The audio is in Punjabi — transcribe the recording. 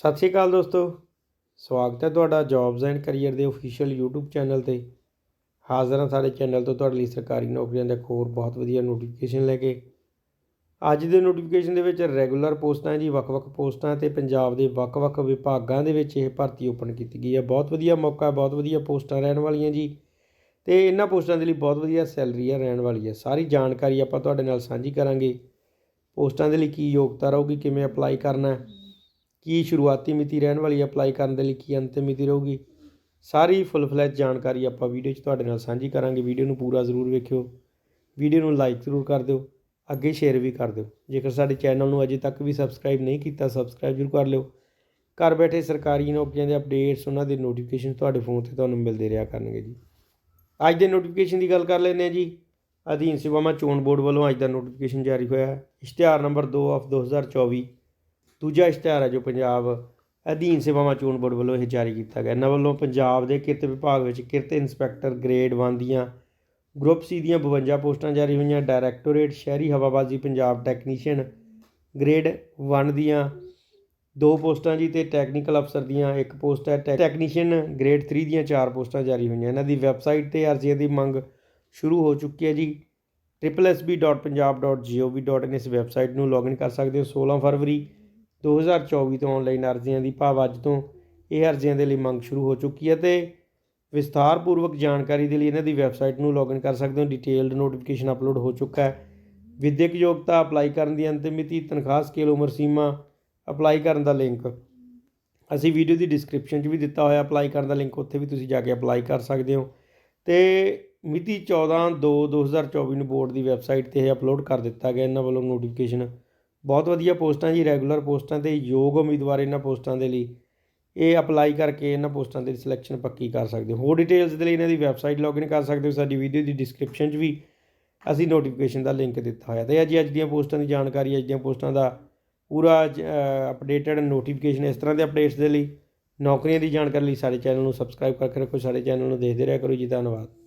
ਸਤਿ ਸ਼੍ਰੀ ਅਕਾਲ ਦੋਸਤੋ। ਸਵਾਗਤ ਹੈ ਤੁਹਾਡਾ ਜੌਬਸ ਐਂਡ ਕੈਰੀਅਰ ਦੇ ਅਫੀਸ਼ੀਅਲ YouTube ਚੈਨਲ ਤੇ। ਹਾਜ਼ਰ ਹਾਂ ਸਾਡੇ ਚੈਨਲ ਤੋਂ ਤੁਹਾਡੇ ਲਈ ਸਰਕਾਰੀ ਨੌਕਰੀਆਂ ਦਾ ਇੱਕ ਹੋਰ ਬਹੁਤ ਵਧੀਆ ਨੋਟੀਫਿਕੇਸ਼ਨ ਲੈ ਕੇ। ਅੱਜ ਦੇ ਨੋਟੀਫਿਕੇਸ਼ਨ ਦੇ ਵਿੱਚ ਰੈਗੂਲਰ ਪੋਸਟਾਂ ਜੀ, ਵੱਖ-ਵੱਖ ਪੋਸਟਾਂ ਤੇ ਪੰਜਾਬ ਦੇ ਵੱਖ-ਵੱਖ ਵਿਭਾਗਾਂ ਦੇ ਵਿੱਚ ਇਹ ਭਰਤੀ ਓਪਨ ਕੀਤੀ ਗਈ ਹੈ। ਬਹੁਤ ਵਧੀਆ ਮੌਕਾ, ਬਹੁਤ ਵਧੀਆ ਪੋਸਟਾਂ ਰਹਿਣ ਵਾਲੀਆਂ ਜੀ। ਤੇ ਇਹਨਾਂ ਪੋਸਟਾਂ ਦੇ ਲਈ ਬਹੁਤ ਵਧੀਆ ਸੈਲਰੀ ਆ, ਰਹਿਣ ਵਾਲੀ ਹੈ ਸਾਰੀ ਜਾਣਕਾਰੀ ਆਪਾਂ ਤੁਹਾਡੇ ਨਾਲ ਸਾਂਝੀ ਕਰਾਂਗੇ। ਪੋਸਟਾਂ ਦੇ ਲਈ ਕੀ ਯੋਗਤਾ ਰਹੂਗੀ, ਕਿਵੇਂ ਅਪਲਾਈ ਕਰਨਾ ਹੈ। ਕੀ ਸ਼ੁਰੂਆਤੀ ਮਿਤੀ ਰਹਿਣ ਵਾਲੀ ਅਪਲਾਈ ਕਰਨ ਦੇ ਲਈ ਕੀ ਅੰਤਿਮ ਮਿਤੀ ਰਹੂਗੀ? ਸਾਰੀ ਫੁੱਲ ਫਲੈਜ ਜਾਣਕਾਰੀ ਆਪਾਂ ਵੀਡੀਓ 'ਚ ਤੁਹਾਡੇ ਨਾਲ ਸਾਂਝੀ ਕਰਾਂਗੇ। ਵੀਡੀਓ ਨੂੰ ਪੂਰਾ ਜ਼ਰੂਰ ਵੇਖਿਓ। ਵੀਡੀਓ ਨੂੰ ਲਾਈਕ ਜ਼ਰੂਰ ਕਰ ਦਿਓ। ਅੱਗੇ ਸ਼ੇਅਰ ਵੀ ਕਰ ਦਿਓ। ਜੇਕਰ ਸਾਡੇ ਚੈਨਲ ਨੂੰ ਅਜੇ ਤੱਕ ਵੀ ਸਬਸਕ੍ਰਾਈਬ ਨਹੀਂ ਕੀਤਾ, ਸਬਸਕ੍ਰਾਈਬ ਜ਼ਰੂਰ ਕਰ ਲਿਓ। ਘਰ ਬੈਠੇ ਸਰਕਾਰੀ ਨੌਕਰੀਆਂ ਦੇ ਅਪਡੇਟਸ, ਉਹਨਾਂ ਦੇ ਨੋਟੀਫਿਕੇਸ਼ਨ ਤੁਹਾਡੇ ਫੋਨ ਤੇ ਤੁਹਾਨੂੰ ਮਿਲਦੇ ਰਿਹਾ ਕਰਨਗੇ ਜੀ। ਅੱਜ ਦੇ ਨੋਟੀਫਿਕੇਸ਼ਨ ਦੀ ਗੱਲ ਕਰ ਲੈਂਦੇ ਹਾਂ ਜੀ। ਅਧੀਨ ਸੇਵਾਵਾਂ ਚੋਣ ਬੋਰਡ ਵੱਲੋਂ ਅੱਜ ਦਾ ਨੋਟੀਫਿਕੇਸ਼ਨ ਜਾਰੀ ਹੋਇਆ ਹੈ। ਇਸ਼ਤਿਹਾਰ ਨੰਬਰ 2 ਆਫ 2024 ਦੂਜਾ ਇਸ਼ਤਿਹਾਰ ਹੈ ਜੋ ਪੰਜਾਬ ਅਧੀਨ ਸੇਵਾਵਾਂ ਚੋਣ ਬੋਰਡ ਵੱਲੋਂ ਇਹ ਜਾਰੀ ਕੀਤਾ ਗਿਆ। ਇਹਨਾਂ ਵੱਲੋਂ ਪੰਜਾਬ ਦੇ ਕਿਰਤ ਵਿਭਾਗ ਵਿੱਚ ਕਿਰਤ ਇੰਸਪੈਕਟਰ ਗ੍ਰੇਡ 1 ਦੀਆਂ ਗਰੁੱਪ ਸੀ ਦੀਆਂ 52 ਪੋਸਟਾਂ ਜਾਰੀ ਹੋਈਆਂ। ਡਾਇਰੈਕਟੋਰੇਟ ਸ਼ਹਿਰੀ ਹਵਾਬਾਜ਼ੀ ਪੰਜਾਬ ਟੈਕਨੀਸ਼ੀਅਨ ਗ੍ਰੇਡ 1 ਦੀਆਂ ਦੋ ਪੋਸਟਾਂ ਜੀ ਤੇ ਟੈਕਨੀਕਲ ਅਫਸਰ ਦੀਆਂ ਇੱਕ ਪੋਸਟ ਹੈ। ਟੈ- ਟੈਕਨੀਸ਼ੀਅਨ ਗ੍ਰੇਡ 3 ਦੀਆਂ ਚਾਰ ਪੋਸਟਾਂ ਜਾਰੀ ਹੋਈਆਂ। ਇਹਨਾਂ ਦੀ ਵੈਬਸਾਈਟ ਤੇ ਅਰਜ਼ੀਆਂ ਦੀ ਮੰਗ ਸ਼ੁਰੂ ਹੋ ਚੁੱਕੀ ਹੈ ਜੀ। www.punjab.gov.in ਇਸ ਵੈਬਸਾਈਟ ਨੂੰ ਲੌਗਇਨ ਕਰ ਸਕਦੇ ਹੋ। 16 ਫਰਵਰੀ 2024 ਤੋਂ ਆਨਲਾਈਨ ਅਰਜ਼ੀਆਂ ਦੀ ਭਾਵ ਅੱਜ ਤੋਂ ਇਹ ਅਰਜ਼ੀਆਂ ਦੇ ਲਈ ਮੰਗ ਸ਼ੁਰੂ ਹੋ ਚੁੱਕੀ ਹੈ ਤੇ ਵਿਸਥਾਰਪੂਰਵਕ ਜਾਣਕਾਰੀ ਦੇ ਲਈ ਇਹਨਾਂ ਦੀ ਵੈਬਸਾਈਟ ਨੂੰ ਲੌਗਇਨ ਕਰ ਸਕਦੇ ਹੋ। ਡਿਟੇਲਡ ਨੋਟੀਫਿਕੇਸ਼ਨ ਅਪਲੋਡ ਹੋ ਚੁੱਕਾ ਹੈ। ਵਿਦਿਅਕ ਯੋਗਤਾ ਅਪਲਾਈ ਕਰਨ ਦੀ ਅੰਤਿਮ ਮਿਤੀ, ਤਨਖਾਹ ਸਕੇਲ ਉਮਰ ਸੀਮਾ ਅਪਲਾਈ ਕਰਨ ਦਾ ਲਿੰਕ ਅਸੀਂ ਵੀਡੀਓ ਦੀ ਡਿਸਕ੍ਰਿਪਸ਼ਨ 'ਚ ਵੀ ਦਿੱਤਾ ਹੋਇਆ। ਅਪਲਾਈ ਕਰਨ ਦਾ ਲਿੰਕ ਉੱਥੇ ਵੀ ਤੁਸੀਂ ਜਾ ਕੇ ਅਪਲਾਈ ਕਰ ਸਕਦੇ ਹੋ। ਤੇ ਮਿਤੀ 14 2 2024 ਨੂੰ ਬੋਰਡ ਦੀ ਵੈਬਸਾਈਟ ਤੇ ਇਹ ਅਪਲੋਡ ਕਰ ਦਿੱਤਾ ਗਿਆ। ਇਹਨਾਂ ਵੱਲੋਂ ਨੋਟੀਫਿਕੇਸ਼ਨ ਬਹੁਤ ਵਧੀਆ ਪੋਸਟਾਂ ਜੀ, ਰੈਗੂਲਰ ਪੋਸਟਾਂ ਤੇ ਯੋਗ ਉਮੀਦਵਾਰ ਇਹਨਾਂ ਪੋਸਟਾਂ ਦੇ ਲਈ। ਇਹ ਅਪਲਾਈ ਕਰਕੇ ਇਹਨਾਂ ਪੋਸਟਾਂ ਦੀ ਸਿਲੈਕਸ਼ਨ ਪੱਕੀ ਕਰ ਸਕਦੇ ਹੋ। ਹੋਰ ਡਿਟੇਲਸ ਦੇ ਲਈ ਇਹਨਾਂ ਦੀ ਵੈਬਸਾਈਟ ਲੌਗਇਨ ਕਰ ਸਕਦੇ ਹੋ। ਸਾਡੀ ਵੀਡੀਓ ਦੀ ਡਿਸਕ੍ਰਿਪਸ਼ਨ 'ਚ ਵੀ ਅਸੀਂ ਨੋਟੀਫਿਕੇਸ਼ਨ ਦਾ ਲਿੰਕ ਦਿੱਤਾ ਹੋਇਆ ਤੇ ਅੱਜ ਅੱਜ ਦੀਆਂ ਪੋਸਟਾਂ ਦੀ ਜਾਣਕਾਰੀ, ਅੱਜ ਦੀਆਂ ਪੋਸਟਾਂ ਦਾ ਪੂਰਾ ਅਪਡੇਟਡ ਨੋਟੀਫਿਕੇਸ਼ਨ ਇਸ ਤਰ੍ਹਾਂ ਦੇ ਅਪਡੇਟਸ ਦੇ ਲਈ ਨੌਕਰੀਆਂ ਦੀ ਜਾਣਕਾਰੀ ਲਈ ਸਾਡੇ ਚੈਨਲ ਨੂੰ ਸਬਸਕ੍ਰਾਈਬ ਕਰਕੇ ਰੱਖੋ। ਸਾਡੇ ਚੈਨਲ ਨੂੰ ਦੇਖਦੇ ਰਿਹਾ ਕਰੋ ਜੀ। ਧੰਨਵਾਦ।